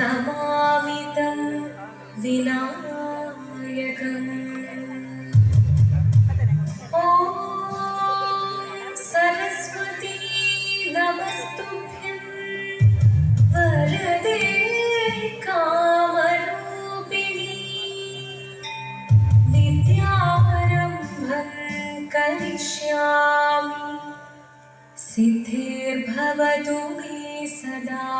नमामि तं विनायकम्। ॐ सरस्वती नमस्तुभ्यं। वरदे कामरूपिणी। विद्यारम्भं करिष्यामि। सिद्धिर्भवतु मे सदा।